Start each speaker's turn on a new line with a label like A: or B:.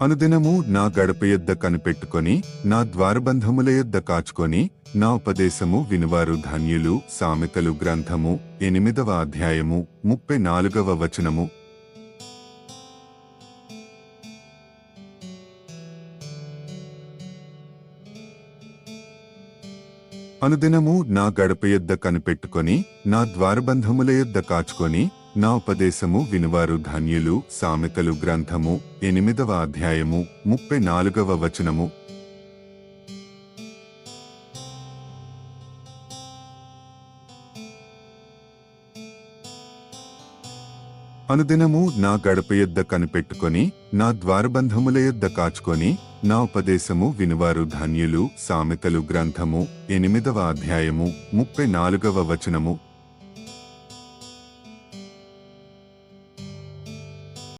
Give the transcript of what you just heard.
A: అనుదినము నా గడప యొద్ద కనిపెట్టుకొని నా ద్వారబంధముల యొద్ద కాచుకొని నా ఉపదేశము వినువారు ధన్యులు సామెతలు గ్రంథము ఎనిమిదవ అధ్యాయము ముప్పై నాలుగవ వచనము. అనుదినము నా గడప యొద్ద కనిపెట్టుకొని నా ద్వారబంధముల యొద్ద కాచుకొని నా ఉపదేశము వినువారు ధన్యులు సామెతలు గ్రంథము ఎనిమిదవ అధ్యాయము ముప్పై నాలుగవ వచనము. అనుదినము నా గడప యొద్ద కనిపెట్టుకొని నా ద్వారబంధముల యొద్ద కాచుకొని నా ఉపదేశము వినువారు ధన్యులు సామెతలు గ్రంథము ఎనిమిదవ అధ్యాయము ముప్పై నాలుగవ వచనము.